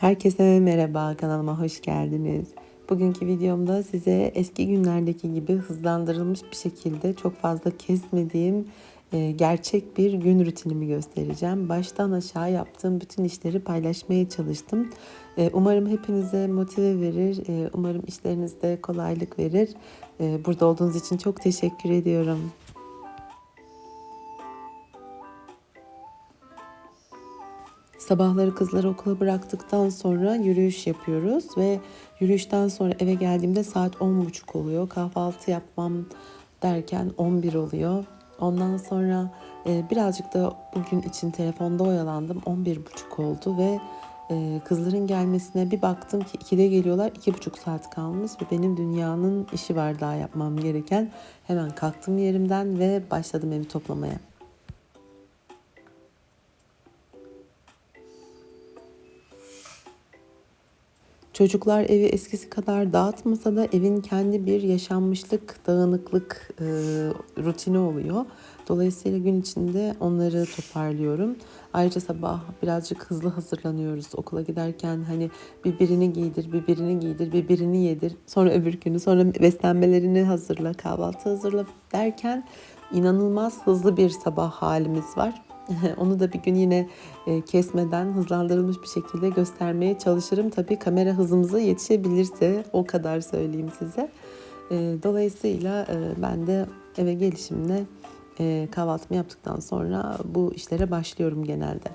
Herkese merhaba, kanalıma hoş geldiniz. Bugünkü videomda size eski günlerdeki gibi hızlandırılmış bir şekilde çok fazla kesmediğim e, gerçek bir gün rutinimi göstereceğim. Baştan aşağı yaptığım bütün işleri paylaşmaya çalıştım. E, umarım hepinize motive verir, e, umarım işlerinizde kolaylık verir. Burada olduğunuz için çok teşekkür ediyorum. Sabahları kızları okula bıraktıktan sonra yürüyüş yapıyoruz ve yürüyüşten sonra eve geldiğimde saat 10.30 oluyor. Kahvaltı yapmam derken 11 oluyor. Ondan sonra e, birazcık da bugün için telefonda oyalandım. 11.30 oldu ve e, kızların gelmesine bir baktım ki 2'de geliyorlar. 2,5 saat kalmış ve benim dünyanın işi var daha yapmam gereken. Hemen kalktım yerimden ve başladım evi toplamaya. Çocuklar evi eskisi kadar dağıtmasa da evin kendi bir yaşanmışlık, dağınıklık e, rutini oluyor. Dolayısıyla gün içinde onları toparlıyorum. Ayrıca sabah birazcık hızlı hazırlanıyoruz. Okula giderken hani bir birini giydir, bir birini giydir, bir birini yedir. Sonra öbür günü, sonra beslenmelerini hazırla, kahvaltı hazırla derken inanılmaz hızlı bir sabah halimiz var. Onu da bir gün yine e, kesmeden hızlandırılmış bir şekilde göstermeye çalışırım. Tabii kamera hızımıza yetişebilirse o kadar söyleyeyim size. E, dolayısıyla e, ben de eve gelişimle kahvaltımı yaptıktan sonra bu işlere başlıyorum genelde.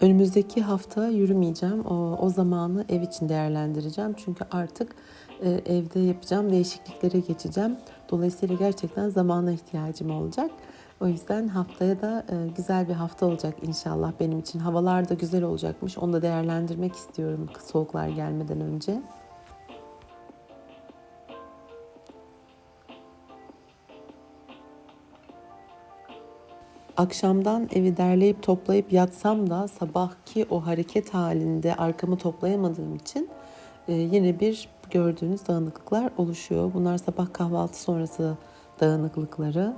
Önümüzdeki hafta yürümeyeceğim. O, o zamanı ev için değerlendireceğim. Çünkü artık evde yapacağım değişikliklere geçeceğim. Dolayısıyla gerçekten zamana ihtiyacım olacak. O yüzden haftaya da e, güzel bir hafta olacak inşallah benim için. Havalar da güzel olacakmış. Onu da değerlendirmek istiyorum soğuklar gelmeden önce. Akşamdan evi derleyip toplayıp yatsam da sabahki o hareket halinde arkamı toplayamadığım için e, yine bir gördüğünüz dağınıklıklar oluşuyor. Bunlar sabah kahvaltı sonrası dağınıklıkları.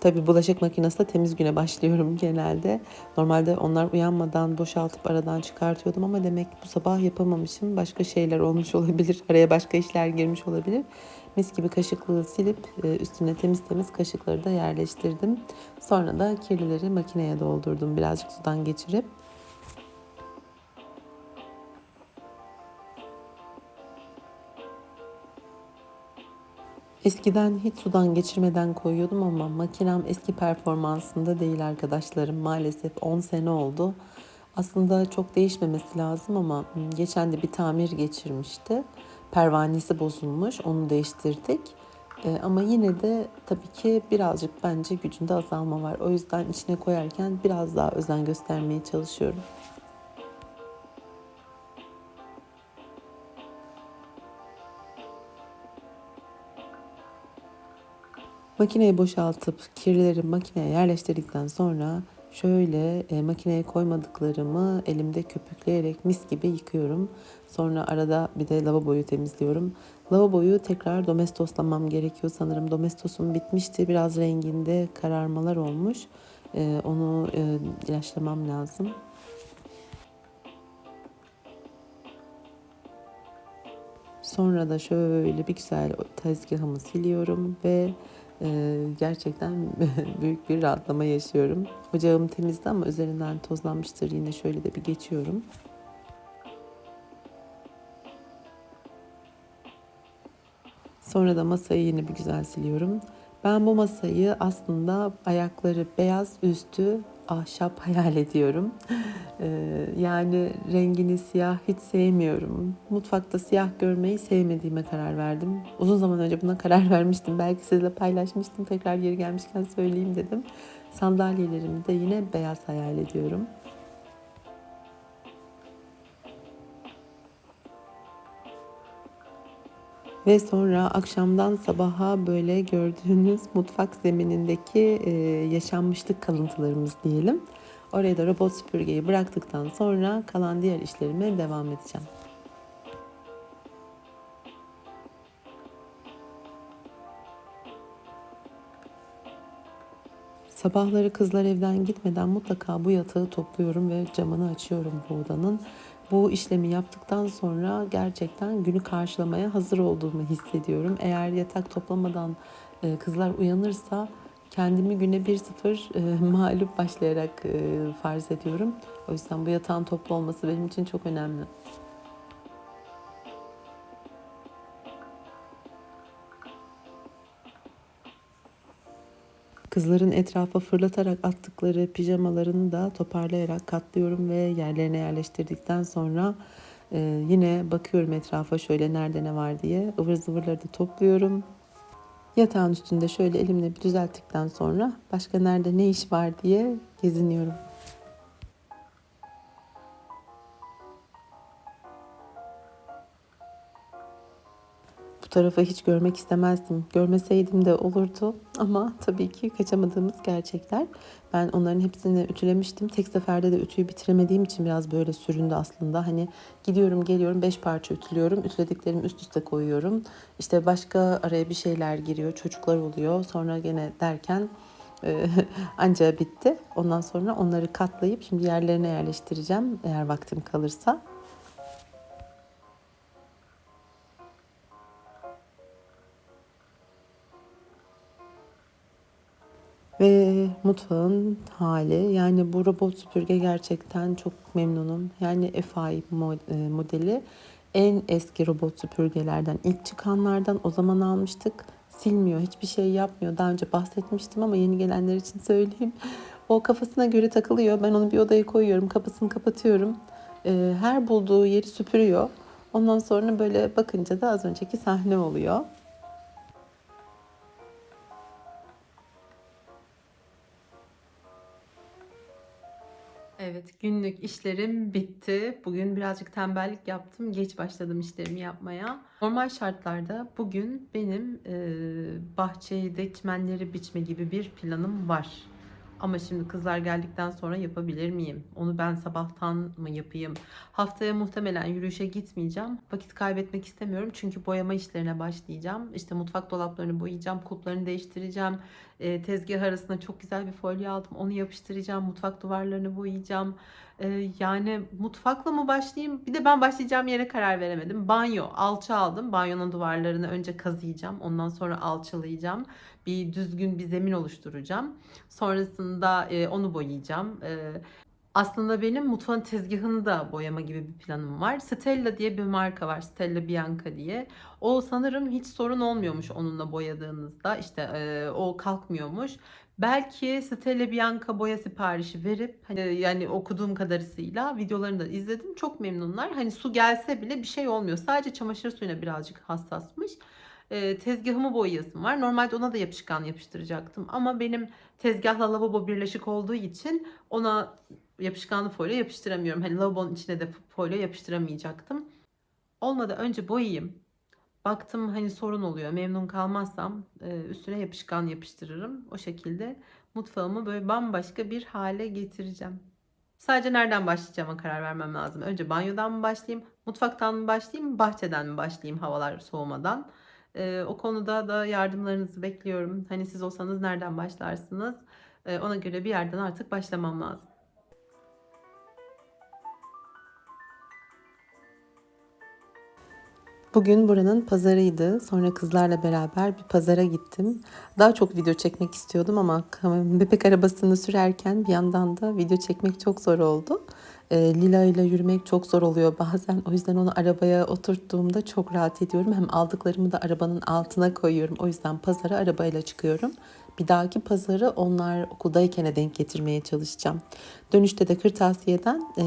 Tabii bulaşık makinesiyle temiz güne başlıyorum genelde. Normalde onlar uyanmadan boşaltıp aradan çıkartıyordum ama demek bu sabah yapamamışım. Başka şeyler olmuş olabilir. Araya başka işler girmiş olabilir. Mis gibi kaşıklığı silip e, üstüne temiz temiz kaşıkları da yerleştirdim. Sonra da kirlileri makineye doldurdum birazcık sudan geçirip. Eskiden hiç sudan geçirmeden koyuyordum ama makinem eski performansında değil arkadaşlarım. Maalesef 10 sene oldu. Aslında çok değişmemesi lazım ama geçen de bir tamir geçirmişti. Pervanesi bozulmuş, onu değiştirdik. Ee, ama yine de tabii ki birazcık bence gücünde azalma var. O yüzden içine koyarken biraz daha özen göstermeye çalışıyorum. Makineyi boşaltıp kirlileri makineye yerleştirdikten sonra şöyle e, makineye koymadıklarımı elimde köpükleyerek mis gibi yıkıyorum. Sonra arada bir de lavaboyu temizliyorum. Lavaboyu tekrar domestoslamam gerekiyor sanırım. Domestosum bitmişti. Biraz renginde kararmalar olmuş. E, onu e, ilaçlamam lazım. Sonra da şöyle bir güzel tezgahımı siliyorum ve ee, gerçekten büyük bir rahatlama yaşıyorum. Ocağım temizdi ama üzerinden tozlanmıştır. Yine şöyle de bir geçiyorum. Sonra da masayı yine bir güzel siliyorum. Ben bu masayı aslında ayakları beyaz, üstü ahşap hayal ediyorum. Ee, yani rengini siyah hiç sevmiyorum. Mutfakta siyah görmeyi sevmediğime karar verdim. Uzun zaman önce buna karar vermiştim. Belki sizle paylaşmıştım. Tekrar geri gelmişken söyleyeyim dedim. Sandalyelerimi de yine beyaz hayal ediyorum. Ve sonra akşamdan sabaha böyle gördüğünüz mutfak zeminindeki e, yaşanmışlık kalıntılarımız diyelim. Oraya da robot süpürgeyi bıraktıktan sonra kalan diğer işlerime devam edeceğim. Sabahları kızlar evden gitmeden mutlaka bu yatağı topluyorum ve camını açıyorum bu odanın. Bu işlemi yaptıktan sonra gerçekten günü karşılamaya hazır olduğumu hissediyorum. Eğer yatak toplamadan e, kızlar uyanırsa kendimi güne 1-0 e, mağlup başlayarak e, farz ediyorum. O yüzden bu yatağın toplu olması benim için çok önemli. Kızların etrafa fırlatarak attıkları pijamalarını da toparlayarak katlıyorum ve yerlerine yerleştirdikten sonra e, yine bakıyorum etrafa şöyle nerede ne var diye. ıvır zıvırları da topluyorum. Yatağın üstünde şöyle elimle bir düzelttikten sonra başka nerede ne iş var diye geziniyorum. Tarafı hiç görmek istemezdim. Görmeseydim de olurdu ama tabii ki kaçamadığımız gerçekler. Ben onların hepsini ütülemiştim. Tek seferde de ütüyü bitiremediğim için biraz böyle süründü aslında. Hani gidiyorum geliyorum beş parça ütülüyorum. Ütülediklerimi üst üste koyuyorum. İşte başka araya bir şeyler giriyor. Çocuklar oluyor. Sonra gene derken e, anca bitti. Ondan sonra onları katlayıp şimdi yerlerine yerleştireceğim eğer vaktim kalırsa. Mutfağın hali yani bu robot süpürge gerçekten çok memnunum. Yani FI e, modeli en eski robot süpürgelerden ilk çıkanlardan o zaman almıştık. Silmiyor hiçbir şey yapmıyor. Daha önce bahsetmiştim ama yeni gelenler için söyleyeyim. O kafasına göre takılıyor. Ben onu bir odaya koyuyorum. Kapısını kapatıyorum. E, Her bulduğu yeri süpürüyor. Ondan sonra böyle bakınca da az önceki sahne oluyor. Günlük işlerim bitti. Bugün birazcık tembellik yaptım. Geç başladım işlerimi yapmaya. Normal şartlarda bugün benim e, bahçede çimenleri biçme gibi bir planım var. Ama şimdi kızlar geldikten sonra yapabilir miyim? Onu ben sabahtan mı yapayım? Haftaya muhtemelen yürüyüşe gitmeyeceğim. Vakit kaybetmek istemiyorum çünkü boyama işlerine başlayacağım. İşte mutfak dolaplarını boyayacağım, kulplarını değiştireceğim. E, tezgah arasına çok güzel bir folyo aldım. Onu yapıştıracağım. Mutfak duvarlarını boyayacağım. E, yani mutfakla mı başlayayım? Bir de ben başlayacağım yere karar veremedim. Banyo, alça aldım. Banyonun duvarlarını önce kazıyacağım. Ondan sonra alçalayacağım. Bir düzgün bir zemin oluşturacağım. Sonrasında e, onu boyayacağım. Aslında benim mutfağın tezgahını da boyama gibi bir planım var. Stella diye bir marka var. Stella Bianca diye. O sanırım hiç sorun olmuyormuş onunla boyadığınızda. İşte e, o kalkmıyormuş. Belki Stella Bianca boya siparişi verip hani yani okuduğum kadarıyla videolarını da izledim. Çok memnunlar. Hani su gelse bile bir şey olmuyor. Sadece çamaşır suyuna birazcık hassasmış. E, tezgahımı boyayasım var. Normalde ona da yapışkan yapıştıracaktım. Ama benim tezgahla lavabo birleşik olduğu için ona yapışkanlı folyo yapıştıramıyorum. Hani lavabonun içine de folyo yapıştıramayacaktım. Olmadı önce boyayayım. Baktım hani sorun oluyor. Memnun kalmazsam e, üstüne yapışkan yapıştırırım. O şekilde mutfağımı böyle bambaşka bir hale getireceğim. Sadece nereden başlayacağıma karar vermem lazım. Önce banyodan mı başlayayım, mutfaktan mı başlayayım, bahçeden mi başlayayım havalar soğumadan. E, o konuda da yardımlarınızı bekliyorum. Hani siz olsanız nereden başlarsınız? E, ona göre bir yerden artık başlamam lazım. Bugün buranın pazarıydı. Sonra kızlarla beraber bir pazara gittim. Daha çok video çekmek istiyordum ama bebek arabasını sürerken bir yandan da video çekmek çok zor oldu. Ee, Lila ile yürümek çok zor oluyor bazen. O yüzden onu arabaya oturttuğumda çok rahat ediyorum. Hem aldıklarımı da arabanın altına koyuyorum. O yüzden pazara arabayla çıkıyorum. Bir dahaki pazarı onlar okuldayken denk getirmeye çalışacağım. Dönüşte de kırtasiyeden e,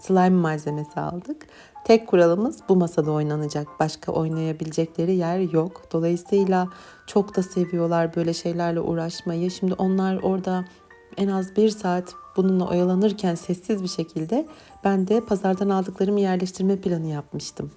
slime malzemesi aldık. Tek kuralımız bu masada oynanacak. Başka oynayabilecekleri yer yok. Dolayısıyla çok da seviyorlar böyle şeylerle uğraşmayı. Şimdi onlar orada en az bir saat bununla oyalanırken sessiz bir şekilde ben de pazardan aldıklarımı yerleştirme planı yapmıştım.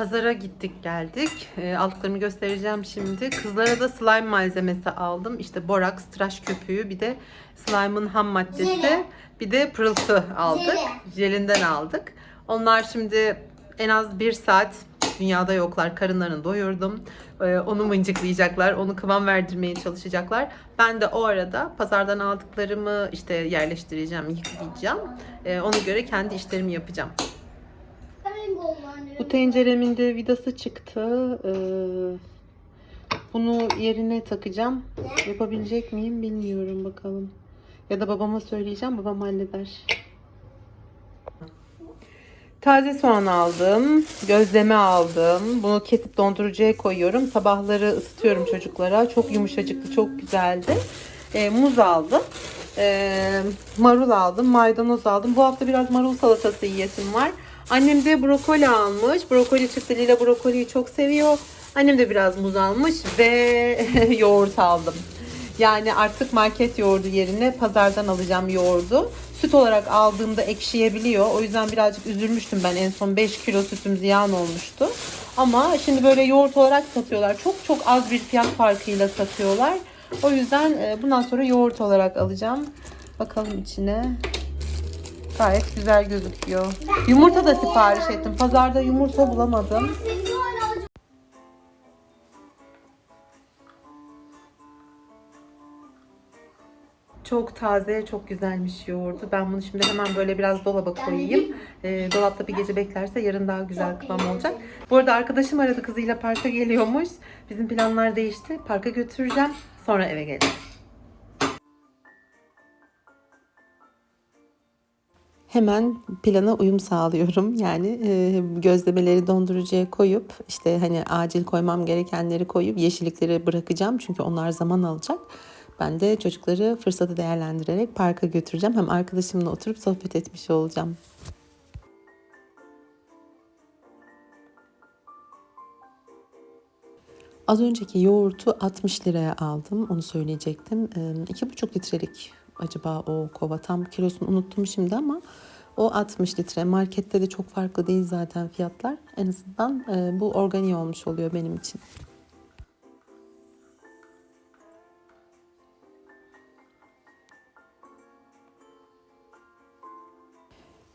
Pazara gittik geldik. E, aldıklarımı göstereceğim şimdi. Kızlara da slime malzemesi aldım. İşte boraks, tıraş köpüğü, bir de slime'ın ham maddesi, Jeli. bir de pırıltı aldık. Jeli. Jelinden aldık. Onlar şimdi en az bir saat dünyada yoklar. Karınlarını doyurdum. Ee, onu mıncıklayacaklar. Onu kıvam verdirmeye çalışacaklar. Ben de o arada pazardan aldıklarımı işte yerleştireceğim, yıkayacağım. Ee, ona göre kendi işlerimi yapacağım. Bu tenceremin de vidası çıktı. Ee, bunu yerine takacağım. Yapabilecek miyim bilmiyorum bakalım. Ya da babama söyleyeceğim. Babam halleder. Taze soğan aldım. Gözleme aldım. Bunu kesip dondurucuya koyuyorum. Sabahları ısıtıyorum çocuklara. Çok yumuşacıktı. Çok güzeldi. Ee, muz aldım. Ee, marul aldım. Maydanoz aldım. Bu hafta biraz marul salatası yiyesim var. Annem de brokoli almış. Brokoli çıktı. Lila brokoliyi çok seviyor. Annem de biraz muz almış ve yoğurt aldım. Yani artık market yoğurdu yerine pazardan alacağım yoğurdu. Süt olarak aldığımda ekşiyebiliyor. O yüzden birazcık üzülmüştüm ben. En son 5 kilo sütüm ziyan olmuştu. Ama şimdi böyle yoğurt olarak satıyorlar. Çok çok az bir fiyat farkıyla satıyorlar. O yüzden e, bundan sonra yoğurt olarak alacağım. Bakalım içine. Gayet güzel gözüküyor. Yumurta da sipariş ettim. Pazarda yumurta bulamadım. Çok taze, çok güzelmiş yoğurdu. Ben bunu şimdi hemen böyle biraz dolaba koyayım. Ee, dolapta bir gece beklerse yarın daha güzel kıvam olacak. Bu arada arkadaşım aradı kızıyla parka geliyormuş. Bizim planlar değişti. Parka götüreceğim. Sonra eve geleceğiz. Hemen plana uyum sağlıyorum. Yani e, gözlemeleri dondurucuya koyup işte hani acil koymam gerekenleri koyup yeşillikleri bırakacağım. Çünkü onlar zaman alacak. Ben de çocukları fırsatı değerlendirerek parka götüreceğim. Hem arkadaşımla oturup sohbet etmiş olacağım. Az önceki yoğurtu 60 liraya aldım. Onu söyleyecektim. 2,5 litrelik acaba o kova tam kilosunu unuttum şimdi ama o 60 litre. Markette de çok farklı değil zaten fiyatlar. En azından e, bu organik olmuş oluyor benim için.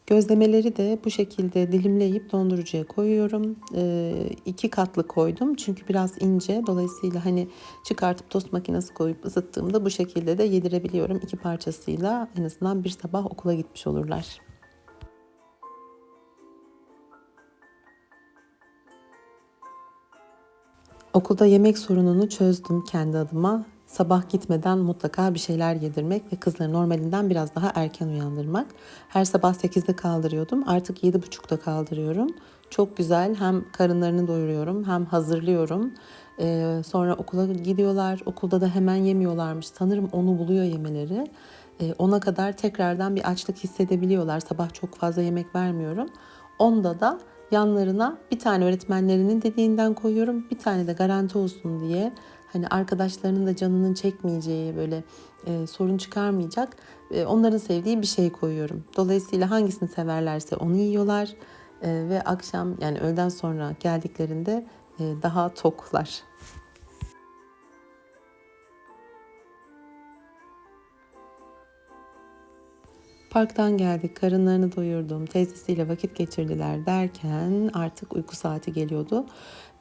Gözlemeleri de bu şekilde dilimleyip dondurucuya koyuyorum. Ee, iki katlı koydum çünkü biraz ince. Dolayısıyla hani çıkartıp tost makinesi koyup ısıttığımda bu şekilde de yedirebiliyorum. İki parçasıyla en azından bir sabah okula gitmiş olurlar. Okulda yemek sorununu çözdüm kendi adıma. Sabah gitmeden mutlaka bir şeyler yedirmek ve kızları normalinden biraz daha erken uyandırmak. Her sabah 8'de kaldırıyordum. Artık 7.30'da kaldırıyorum. Çok güzel hem karınlarını doyuruyorum hem hazırlıyorum. Ee, sonra okula gidiyorlar. Okulda da hemen yemiyorlarmış. Sanırım onu buluyor yemeleri. Ee, ona kadar tekrardan bir açlık hissedebiliyorlar. Sabah çok fazla yemek vermiyorum. Onda da yanlarına bir tane öğretmenlerinin dediğinden koyuyorum. Bir tane de garanti olsun diye hani arkadaşlarının da canının çekmeyeceği böyle e, sorun çıkarmayacak e, onların sevdiği bir şey koyuyorum. Dolayısıyla hangisini severlerse onu yiyorlar e, ve akşam yani öğleden sonra geldiklerinde e, daha toklar. Parktan geldik, karınlarını doyurdum, teyzesiyle vakit geçirdiler derken artık uyku saati geliyordu.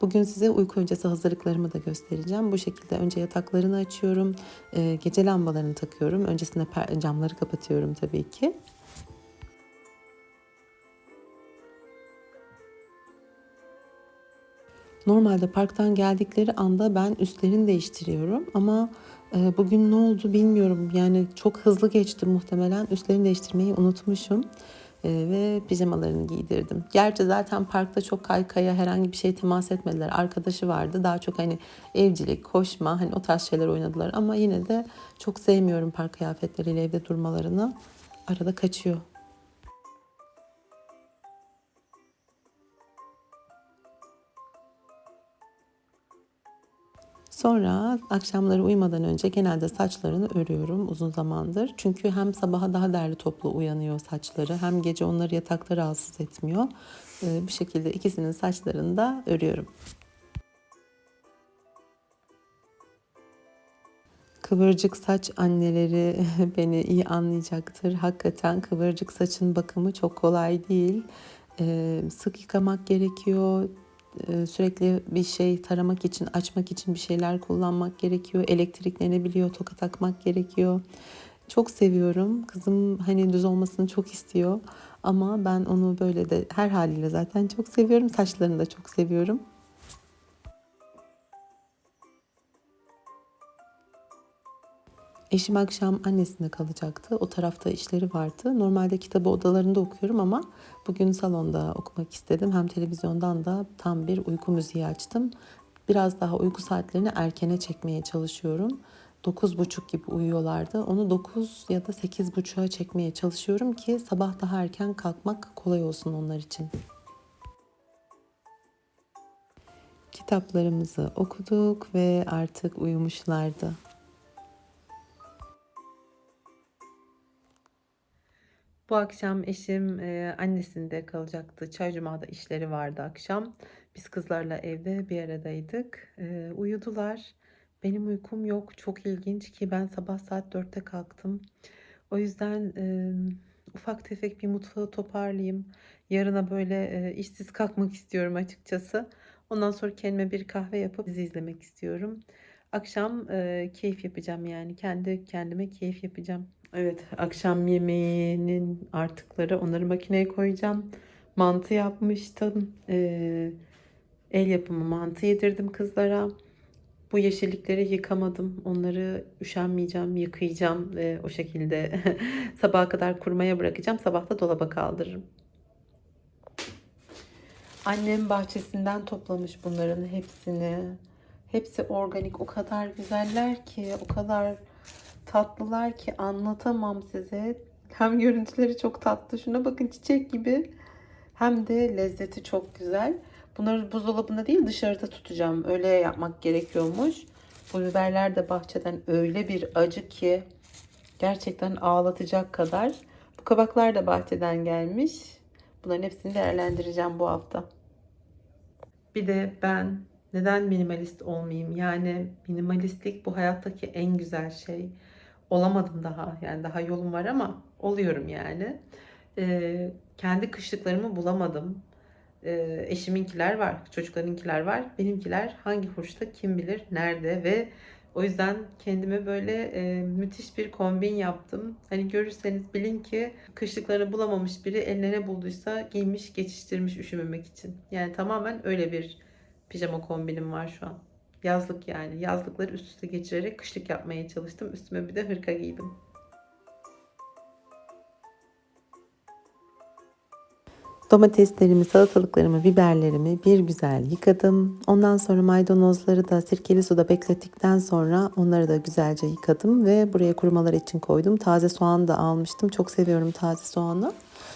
Bugün size uyku öncesi hazırlıklarımı da göstereceğim. Bu şekilde önce yataklarını açıyorum, e, gece lambalarını takıyorum. Öncesinde camları kapatıyorum tabii ki. Normalde parktan geldikleri anda ben üstlerini değiştiriyorum ama e, bugün ne oldu bilmiyorum. Yani çok hızlı geçti muhtemelen. Üstlerini değiştirmeyi unutmuşum ve pijamalarını giydirdim. Gerçi zaten parkta çok kaykaya herhangi bir şey temas etmediler. Arkadaşı vardı. Daha çok hani evcilik, koşma hani o tarz şeyler oynadılar ama yine de çok sevmiyorum park kıyafetleriyle evde durmalarını. Arada kaçıyor. Sonra akşamları uyumadan önce genelde saçlarını örüyorum uzun zamandır. Çünkü hem sabaha daha derli toplu uyanıyor saçları hem gece onları yatakta rahatsız etmiyor. Ee, bir şekilde ikisinin saçlarını da örüyorum. Kıvırcık saç anneleri beni iyi anlayacaktır. Hakikaten kıvırcık saçın bakımı çok kolay değil. Ee, sık yıkamak gerekiyor sürekli bir şey taramak için, açmak için bir şeyler kullanmak gerekiyor. Elektriklenebiliyor, toka takmak gerekiyor. Çok seviyorum. Kızım hani düz olmasını çok istiyor. Ama ben onu böyle de her haliyle zaten çok seviyorum. Saçlarını da çok seviyorum. Eşim akşam annesinde kalacaktı. O tarafta işleri vardı. Normalde kitabı odalarında okuyorum ama bugün salonda okumak istedim. Hem televizyondan da tam bir uyku müziği açtım. Biraz daha uyku saatlerini erkene çekmeye çalışıyorum. 9.30 gibi uyuyorlardı. Onu 9 ya da 8.30'a çekmeye çalışıyorum ki sabah daha erken kalkmak kolay olsun onlar için. Kitaplarımızı okuduk ve artık uyumuşlardı. Bu akşam eşim e, annesinde kalacaktı. Çaycuma'da işleri vardı akşam. Biz kızlarla evde bir aradaydık. E, uyudular. Benim uykum yok. Çok ilginç ki ben sabah saat 4'te kalktım. O yüzden e, ufak tefek bir mutfağı toparlayayım. Yarına böyle e, işsiz kalkmak istiyorum açıkçası. Ondan sonra kendime bir kahve yapıp dizi izlemek istiyorum. Akşam e, keyif yapacağım yani. Kendi kendime keyif yapacağım. Evet, akşam yemeğinin artıkları onları makineye koyacağım. Mantı yapmıştım. Ee, el yapımı mantı yedirdim kızlara. Bu yeşillikleri yıkamadım. Onları üşenmeyeceğim, yıkayacağım ve o şekilde sabaha kadar kurmaya bırakacağım. Sabah da dolaba kaldırırım. Annem bahçesinden toplamış bunların hepsini. Hepsi organik. O kadar güzeller ki, o kadar tatlılar ki anlatamam size. Hem görüntüleri çok tatlı. Şuna bakın çiçek gibi. Hem de lezzeti çok güzel. Bunları buzdolabında değil dışarıda tutacağım. Öyle yapmak gerekiyormuş. Bu biberler de bahçeden öyle bir acı ki gerçekten ağlatacak kadar. Bu kabaklar da bahçeden gelmiş. Bunların hepsini değerlendireceğim bu hafta. Bir de ben neden minimalist olmayayım? Yani minimalistlik bu hayattaki en güzel şey. Olamadım daha. Yani daha yolum var ama oluyorum yani. Ee, kendi kışlıklarımı bulamadım. Ee, eşiminkiler var, çocuklarınkiler var. Benimkiler hangi hurçta kim bilir nerede ve o yüzden kendime böyle e, müthiş bir kombin yaptım. Hani görürseniz bilin ki kışlıklarını bulamamış biri eline ne bulduysa giymiş, geçiştirmiş üşümemek için. Yani tamamen öyle bir pijama kombinim var şu an. Yazlık yani. Yazlıkları üst üste geçirerek kışlık yapmaya çalıştım. Üstüme bir de hırka giydim. Domateslerimi, salatalıklarımı, biberlerimi bir güzel yıkadım. Ondan sonra maydanozları da sirkeli suda beklettikten sonra onları da güzelce yıkadım ve buraya kurumalar için koydum. Taze soğan da almıştım. Çok seviyorum taze soğanı.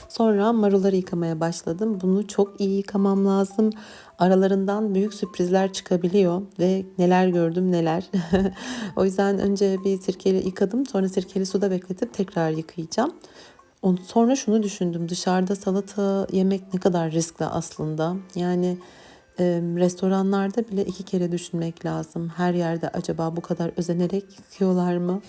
Sonra marulları yıkamaya başladım. Bunu çok iyi yıkamam lazım. Aralarından büyük sürprizler çıkabiliyor ve neler gördüm neler. o yüzden önce bir sirkeli yıkadım. Sonra sirkeli suda bekletip tekrar yıkayacağım. Sonra şunu düşündüm. Dışarıda salata yemek ne kadar riskli aslında. Yani e, restoranlarda bile iki kere düşünmek lazım. Her yerde acaba bu kadar özenerek yıkıyorlar mı?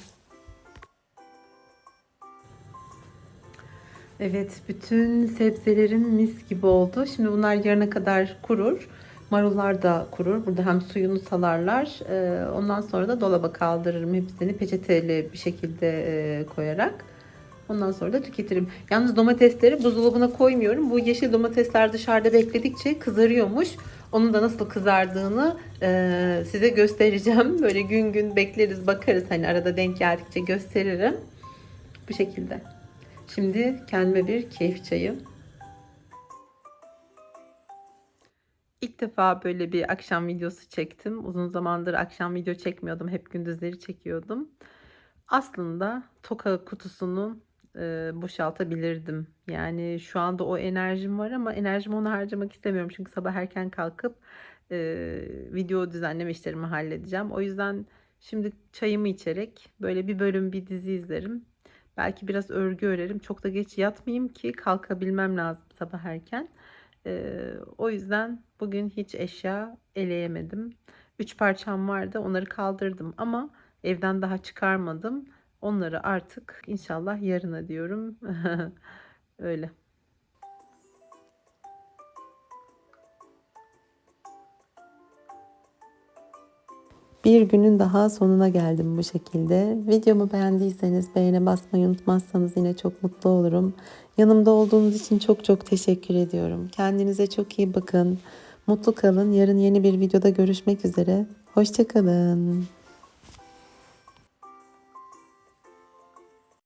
Evet, bütün sebzelerim mis gibi oldu. Şimdi bunlar yarına kadar kurur. Marullar da kurur. Burada hem suyunu salarlar. Ee, ondan sonra da dolaba kaldırırım hepsini peçeteli bir şekilde e, koyarak. Ondan sonra da tüketirim. Yalnız domatesleri buzdolabına koymuyorum. Bu yeşil domatesler dışarıda bekledikçe kızarıyormuş. Onun da nasıl kızardığını e, size göstereceğim. Böyle gün gün bekleriz bakarız. Hani arada denk geldikçe gösteririm. Bu şekilde. Şimdi kendime bir keyif çayı. İlk defa böyle bir akşam videosu çektim. Uzun zamandır akşam video çekmiyordum. Hep gündüzleri çekiyordum. Aslında toka kutusunu e, boşaltabilirdim. Yani şu anda o enerjim var ama enerjimi onu harcamak istemiyorum. Çünkü sabah erken kalkıp e, video düzenleme işlerimi halledeceğim. O yüzden şimdi çayımı içerek böyle bir bölüm bir dizi izlerim. Belki biraz örgü örerim. Çok da geç yatmayayım ki kalkabilmem lazım sabah erken. Ee, o yüzden bugün hiç eşya eleyemedim. Üç parçam vardı onları kaldırdım ama evden daha çıkarmadım. Onları artık inşallah yarına diyorum. Öyle. Bir günün daha sonuna geldim bu şekilde. Videomu beğendiyseniz beğene basmayı unutmazsanız yine çok mutlu olurum. Yanımda olduğunuz için çok çok teşekkür ediyorum. Kendinize çok iyi bakın. Mutlu kalın. Yarın yeni bir videoda görüşmek üzere. Hoşçakalın.